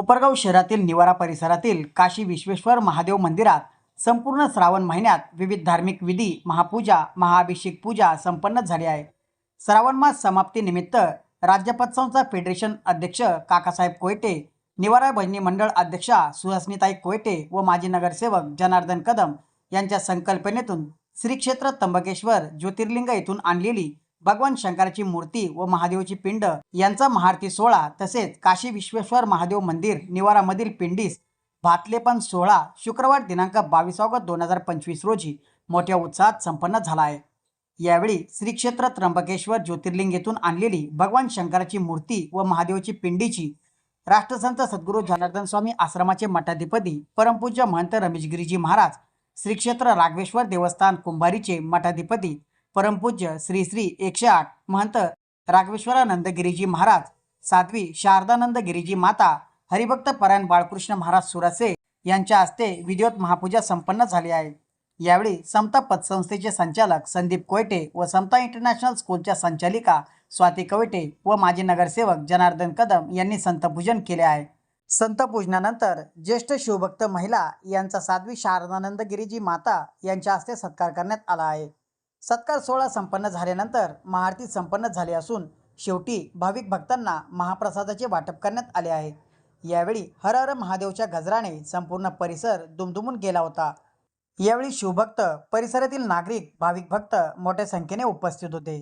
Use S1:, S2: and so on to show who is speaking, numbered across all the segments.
S1: कोपरगाव शहरातील निवारा परिसरातील काशी विश्वेश्वर महादेव मंदिरात संपूर्ण श्रावण महिन्यात विविध धार्मिक विधी महापूजा महाअभिषेक पूजा संपन्न झाली आहे. श्रावण मास समाप्तीनिमित्त राज्यपतसंस्था फेडरेशन अध्यक्ष काकासाहेब कोयटे निवारा भजनी मंडळ अध्यक्षा सुहासनीताई कोयटे व माजी नगरसेवक जनार्दन कदम यांच्या संकल्पनेतून श्री क्षेत्र त्र्यंबकेश्वर ज्योतिर्लिंग येथून आणलेली भगवान शंकराची मूर्ती व महादेवची पिंड यांचा महाआरती सोहळा तसेच काशी विश्वेश्वर महादेव मंदिर निवारामधील पिंडीस भातलेपण सोहळा शुक्रवार दिनांक बावीस ऑगस्ट दोन हजार पंचवीस रोजी मोठ्या उत्साहात संपन्न झाला आहे. यावेळी श्री क्षेत्र त्र्यंबकेश्वर ज्योतिर्लिंग येथून आणलेली भगवान शंकराची मूर्ती व महादेवची पिंडीची राष्ट्रसंत सद्गुरू जनार्दन स्वामी आश्रमाचे मठाधिपती परमपूज्य महंत रमेशगिरीजी महाराज श्री क्षेत्र राघवेश्वर देवस्थान कुंभारीचे मठाधिपती परमपूज्य श्री श्री एकशे आठ महंत राघवेश्वरानंदगिरीजी महाराज साध्वी शारदानंद गिरीजी माता हरिभक्त परायण बाळकृष्ण महाराज सुरसे यांच्या हस्ते विधिवत महापूजा संपन्न झाली आहे. यावेळी समता पतसंस्थेचे संचालक संदीप कोयटे व समता इंटरनॅशनल स्कूलच्या संचालिका स्वाती कवटे व माजी नगरसेवक जनार्दन कदम यांनी संतपूजन केले आहे. संतपूजनानंतर ज्येष्ठ शिवभक्त महिला यांचा साध्वी शारदानंद गिरीजी माता यांच्या हस्ते सत्कार करण्यात आला आहे. सत्कार सोहळा संपन्न झाल्यानंतर महाआरती संपन्न झाली असून शेवटी भाविक भक्तांना महाप्रसादाचे वाटप करण्यात आले आहे. यावेळी हर हर महादेवच्या गजराने संपूर्ण परिसर दुमदुमून गेला होता. यावेळी शिवभक्त परिसरातील नागरिक भाविक भक्त मोठ्या संख्येने उपस्थित होते.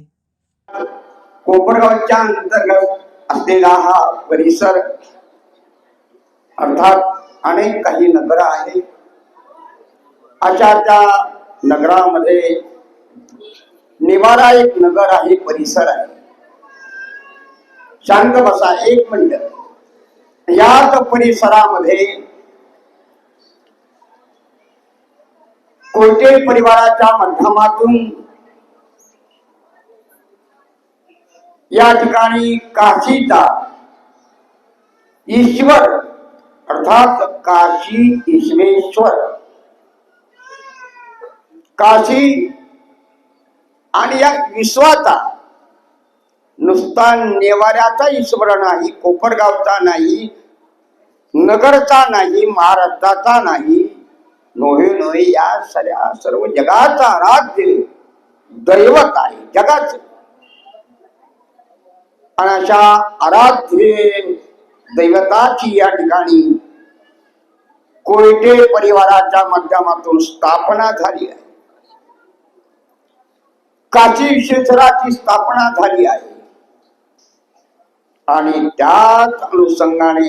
S2: कोपरगावच्या अंतर्गत असलेला हा परिसर अर्थात अनेक काही नगर आहे अशा त्या नगरामध्ये निवारा एक नगर आहे परिसर आहे. शांत बसा एक मिनिट. याच परिसरामध्ये कोणते परिवाराच्या माध्यमातून या ठिकाणी काशीचा ईश्वर अर्थात काशी ईश्वेश्वर काशी आणि या विश्वाचा नुसता नेवाऱ्याचा ईश्वर नाही कोपरगावचा नाही नगरचा नाही महाराष्ट्राचा नाही. नोहे नोहे या सगळ्या सर्व जगाचा राज्य दैवत आहे जगाच. आणि अशा आराध्य दैवताची या ठिकाणी कोयटे परिवाराच्या माध्यमातून स्थापना झाली आहे. काशी क्षेत्राची स्थापना झाली आहे. आणि त्याच अनुषंगाने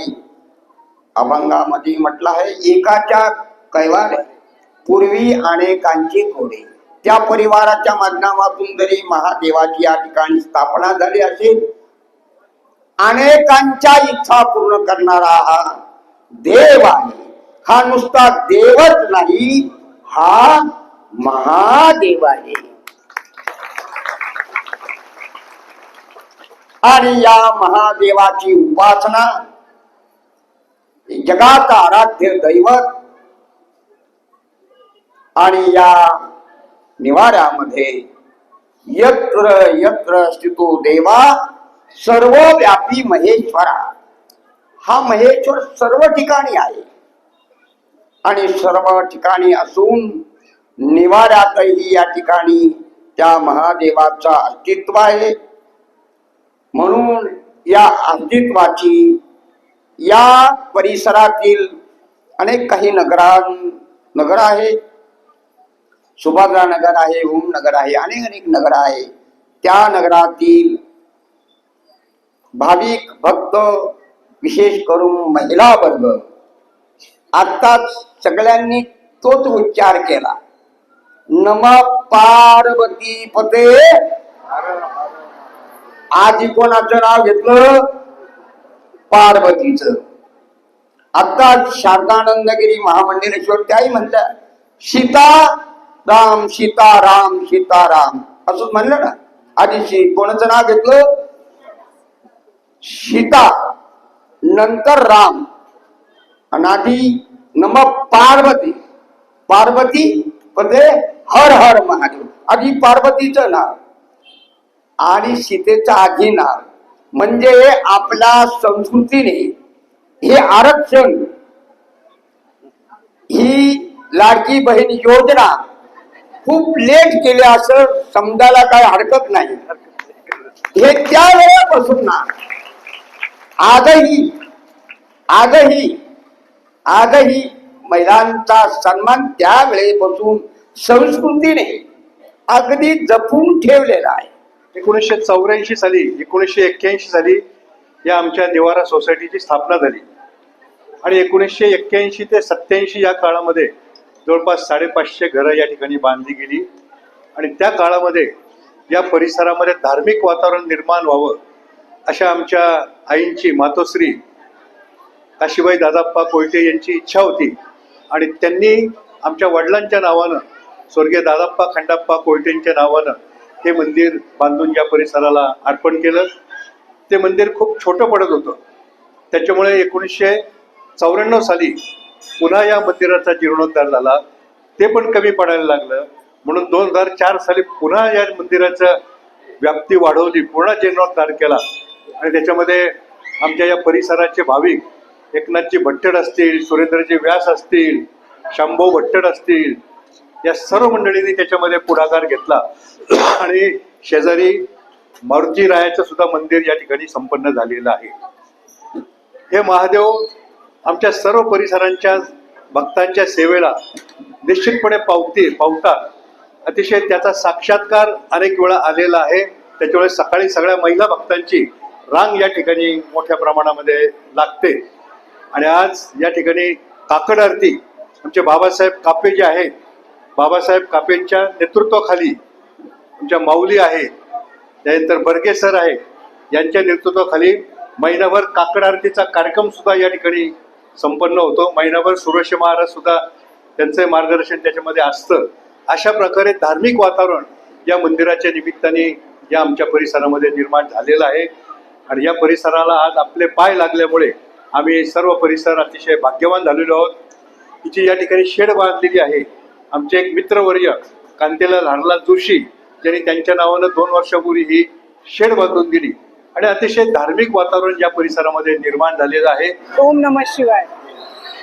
S2: अभंगामध्ये म्हटलं आहे एकाच्या कैवार पूर्वी अनेकांची घोडे. त्या परिवाराच्या माध्यमातून जरी महादेवाची या ठिकाणी स्थापना झाली असेल अनेकांच्या इच्छा पूर्ण करणारा हा देव आहे. हा नुसता देवच नाही हा महादेव आहे. आणि या महादेवाची उपासना जगाचा आराध्य दैवत आणि या निवाऱ्यामध्ये यत्र यत्र स्थितो देवा सर्वव्यापी महेश्वरा. हा महेश्वर सर्व ठिकाणी आहे. आणि सर्व ठिकाणी असून निवाऱ्यातही या ठिकाणी त्या महादेवाचा अस्तित्व आहे. म्हणून या अस्तित्वाची या परिसरातील अनेक काही नगरां नगर आहे सुभद्रा नगर आहे ओम नगर आहे अनेक अनेक नगर आहे त्या नगरातील भाविक भक्त विशेष करून महिला वर्ग आताच सगळ्यांनी तोच उच्चार केला. नम पार्वती पते. आधी कोणाचं नाव घेतलं? पार्वतीच. आता शारदानंदगिरी महामंदिरेश्वर त्याही म्हणत्या सीता राम सीता राम सीता राम. असं म्हणलं ना. आधी कोणाचं नाव घेतलं? सीता नंतर राम. आणि आधी नम पार्वती. पार्वती म्हणजे हर हर महादेव. आधी पार्वतीचं नाव. आणि सीतेचा आधी म्हणजे आपल्या संस्कृतीने हे आरक्षण ही लाडकी बहीण योजना खूप लेट केली असं समजायला काय हरकत नाही. हे त्या वेळापासून ना आजही आजही आजही महिलांचा सन्मान त्या वेळेपासून संस्कृतीने अगदी जपून ठेवलेला आहे.
S3: एकोणीसशे चौऱ्याऐंशी साली एकोणीसशे एक्क्याऐंशी साली या आमच्या निवारा सोसायटीची स्थापना झाली. आणि एकोणीसशे एक्क्याऐंशी ते सत्याऐंशी या काळामध्ये जवळपास साडेपाचशे घरं या ठिकाणी बांधली गेली. आणि त्या काळामध्ये या परिसरामध्ये धार्मिक वातावरण निर्माण व्हावं अशा आमच्या आईंची मातोश्री काशीबाई दादाप्पा कोयटे यांची इच्छा होती. आणि त्यांनी आमच्या वडिलांच्या नावानं स्वर्गीय दादाप्पा खंडाप्पा कोयटेंच्या नावानं हे मंदिर बांधून या परिसराला अर्पण केलं ते मंदिर खूप छोटं पडत होतं. त्याच्यामुळे एकोणीसशे चौऱ्याण्णव साली पुन्हा या मंदिराचा जीर्णोद्धार झाला. ते पण कमी पडायला लागलं. म्हणून दोन हजार चार साली पुन्हा या मंदिराचं व्याप्ती वाढवली पुन्हा जीर्णोद्धार केला. आणि त्याच्यामध्ये आमच्या या परिसराचे भाविक एकनाथजी भट्टड असतील सुरेंद्रजी व्यास असतील शंभू भट्टड असतील या सर्व मंडळींनी त्याच्यामध्ये पुढाकार घेतला. आणि शेजारी मारुती रायाचं सुद्धा मंदिर या ठिकाणी संपन्न झालेलं आहे. हे महादेव आमच्या सर्व परिसरांच्या भक्तांच्या सेवेला निश्चितपणे पावतील पावतात. अतिशय त्याचा साक्षात्कार अनेक वेळा आलेला आहे. त्याच्यामुळे सकाळी सगळ्या महिला भक्तांची रांग या ठिकाणी मोठ्या प्रमाणामध्ये लागते. आणि आज या ठिकाणी काकड आरती आमचे बाबासाहेब कापे जे आहेत बाबासाहेब कापेंच्या नेतृत्वाखाली आमच्या माऊली आहेत त्यानंतर बर्गे सर आहे यांच्या नेतृत्वाखाली महिनाभर काकड आरतीचा कार्यक्रम सुद्धा या ठिकाणी संपन्न होतो. महिनाभर सुरेश महाराज सुद्धा त्यांचं मार्गदर्शन त्याच्यामध्ये असतं. अशा प्रकारे धार्मिक वातावरण या मंदिराच्या निमित्ताने या आमच्या परिसरामध्ये निर्माण झालेलं आहे. आणि या परिसराला आज आपले पाय लागल्यामुळे आम्ही सर्व परिसर अतिशय भाग्यवान झालेलो आहोत. तिची या ठिकाणी शेड बांधलेली आहे. आमचे एक मित्रवर्य कांतेला हरलाल जोशी ज्यांनी त्यांच्या नावानं दोन वर्षापूर्वी ही शेड बांधून दिली. आणि अतिशय धार्मिक वातावरण या परिसरामध्ये निर्माण झालेलं आहे.
S4: ओम नम शिवाय.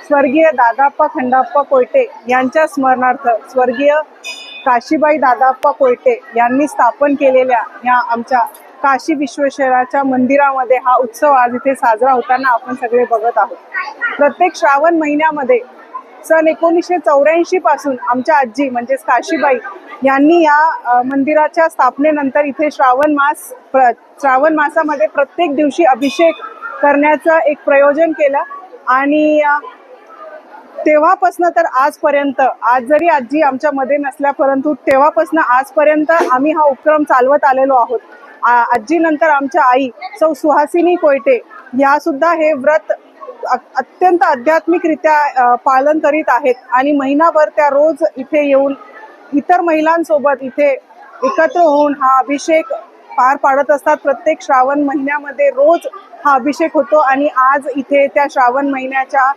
S4: स्वर्गीय दादाप्पा खंडाप्पा कोयटे यांच्या स्मरणार्थ स्वर्गीय काशीबाई दादाप्पा कोयटे यांनी स्थापन केलेल्या या आमच्या काशी विश्वेश्वराच्या मंदिरामध्ये हा उत्सव आज इथे साजरा होताना आपण सगळे बघत आहोत. प्रत्येक श्रावण महिन्यामध्ये सन एकोणीसशे चौऱ्याऐंशी पासून आमच्या आजी म्हणजेच काशीबाई यांनी या मंदिराच्या स्थापनेनंतर इथे श्रावण मास प्र श्रावण मासामध्ये प्रत्येक दिवशी अभिषेक करण्याचं एक प्रयोजन केलं. आणि तेव्हापासनं तर आजपर्यंत आज जरी आजी आमच्यामध्ये नसल्या परंतु तेव्हापासनं आजपर्यंत आम्ही हा उपक्रम चालवत आलेलो आहोत. आजीनंतर आमच्या आई सौ सुहासिनी कोयटे या सुद्धा हे व्रत अत्यंत आध्यात्मिकरित्या पालन करीत आहेत. आणि महिनाभर त्या रोज इथे येऊन इतर महिलांसोबत इथे एकत्र होऊन हा अभिषेक पार पाडत असतात. प्रत्येक श्रावण महिन्यामध्ये रोज हा अभिषेक होतो आणि आज इथे त्या श्रावण महिन्याच्या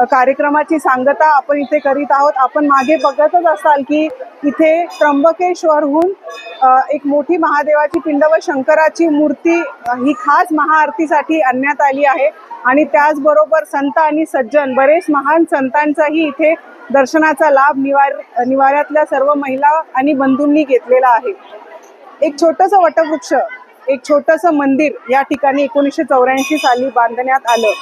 S4: कार्यक्रमाची सांगता आपण इथे करीत आहोत. आपण मागे बघतच असाल की इथे त्र्यंबकेश्वरहून एक मोठी महादेवाची पिंड व शंकराची मूर्ती ही खास महाआरतीसाठी आणण्यात आली आहे. आणि त्याचबरोबर संत आणि सज्जन बरेच महान संतांचाही इथे दर्शनाचा लाभ निवार निवाऱ्यातल्या सर्व महिला आणि बंधूंनी घेतलेला आहे. एक छोटंसं वटवृक्ष एक छोटंसं मंदिर या ठिकाणी एकोणीसशे चौऱ्याऐंशी साली बांधण्यात आलं.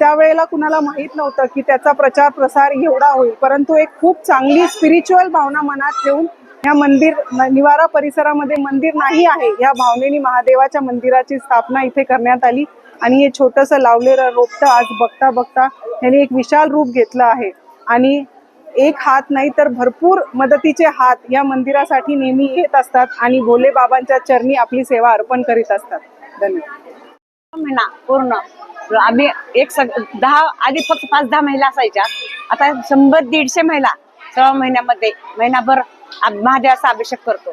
S4: त्यावेळेला कुणाला माहीत नव्हतं की त्याचा प्रचार प्रसार एवढा होईल. परंतु एक खूप चांगली स्पिरिच्युअल भावना मनात ठेवून या मंदिर निवारा परिसरामध्ये मंदिर नाही आहे या भावनेने महादेवाच्या मंदिराची स्थापना इथे करण्यात आली. आणि हे छोटंसं लावलेलं रोपटं आज बघता बघता यांनी एक विशाल रूप घेतलं आहे. आणि एक हात नाही तर भरपूर मदतीचे हात या मंदिरासाठी नेहमी येत असतात आणि भोले बाबांच्या चरणी आपली सेवा अर्पण करीत असतात. धन्यवाद.
S5: पूर्ण. आम्ही एक सग दहा आधी फक्त पाच दहा महिला असायच्या. आता शंभर दीडशे महिला. सर्व महिन्यामध्ये महिनाभर महादेवाचा अभिषेक करतो.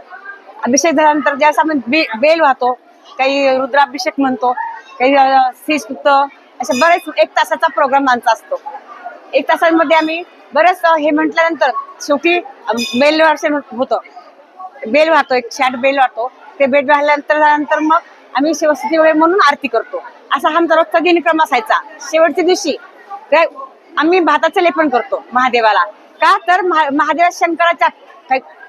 S5: अभिषेक झाल्यानंतर ज्यावेळेस आपण बे बेल वाहतो काही रुद्राभिषेक म्हणतो काही श्रीस्तुत असे बरेच एक तासाचा प्रोग्राम आमचा असतो. एक तासांमध्ये आम्ही बरेच हे म्हटल्यानंतर शेवटी बेल वर्षण होतं. बेल वाहतो एक शॅट बेल वाहतो. ते बेल वाहल्यानंतर झाल्यानंतर मग आम्ही शिवस्ती वेळ म्हणून आरती करतो. असा आमचा रोजचा दिनक्रम असायचा. शेवटच्या दिवशी आम्ही भाताचं लेपन करतो महादेवाला. का? तर महादेवा महादेव शंकराच्या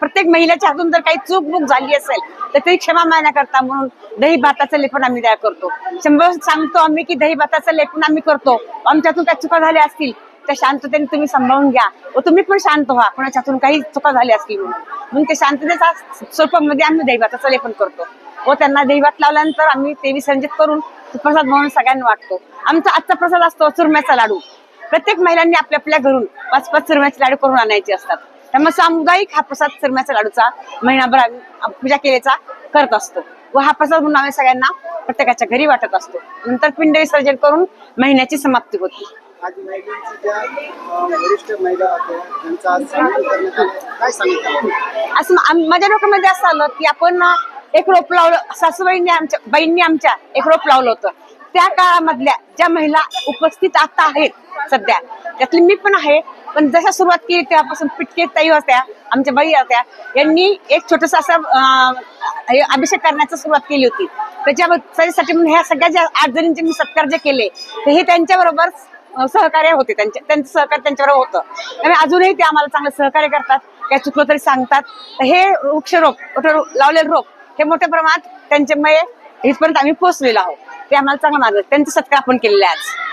S5: प्रत्येक महिलेच्या हातून जर काही चूक बुक झाली असेल तर ते क्षमा मागण्याकरता म्हणून दही भाताचं लेपन आम्ही तयार करतो. शंभर सांगतो आम्ही की दही भाताचं लेपन आम्ही करतो. आमच्यातून काही चुका झाल्या असतील त्या शांततेने तुम्ही सांभाळून घ्या. व तुम्ही पण शांत व्हा. कोणाच्यातून काही चुका झाल्या असतील म्हणून. म्हणून ते शांततेच्या स्वरूपामध्ये आम्ही दही भाताचं लेपन करतो. व त्यांना दहीभात लावल्यानंतर आम्ही ते विसर्जित करून प्रसाद म्हणून सगळ्यांना वाटतो. आमचा आजचा प्रसाद असतो चुरम्याचा लाडू. प्रत्येक महिलांनी आपल्या आपल्या घरून पाच पाच चुरम्याचे लाडू करून आणायचे असतात. त्यामुळे सामुदायिक हा प्रसाद चुरम्याचा लाडूचा महिनाभर आम्ही पूजा केल्याचा करत असतो. व हा प्रसाद म्हणून आम्ही सगळ्यांना प्रत्येकाच्या घरी वाटत असतो. नंतर पिंड विसर्जन करून महिन्याची समाप्ती होती. असं माझ्या डोक्यामध्ये असं आलं की आपण एक रोप लावलं सासूबाईंनी आमच्या बाईंनी आमच्या एक रोप लावलं होतं. त्या काळामधल्या ज्या महिला उपस्थित आता आहेत सध्या त्यातली मी पण आहे पण जशा सुरुवात केली तेव्हापासून पिटके ताई होत्या आमच्या बाई होत्या यांनी एक छोटस असं अभिषेक करण्याची सुरुवात केली होती. त्याच्यासाठी म्हणून ह्या सगळ्या ज्या आठ जणींचे मी सत्कार जे केले ते हे त्यांच्याबरोबर सहकार्य होते त्यांच्या त्यांचं सहकार्य त्यांच्याबरोबर होतं. त्यामुळे अजूनही ते आम्हाला चांगलं सहकार्य करतात काय चुकलं तरी सांगतात. हे वृक्षरोप लावलेलं रोप हे मोठ्या प्रमाणात त्यांच्यामुळे इथपर्यंत आम्ही पोहोचलेलो आहोत. ते आम्हाला चांगलं मार्ग त्यांचा सत्कार आपण केलेला आहे आज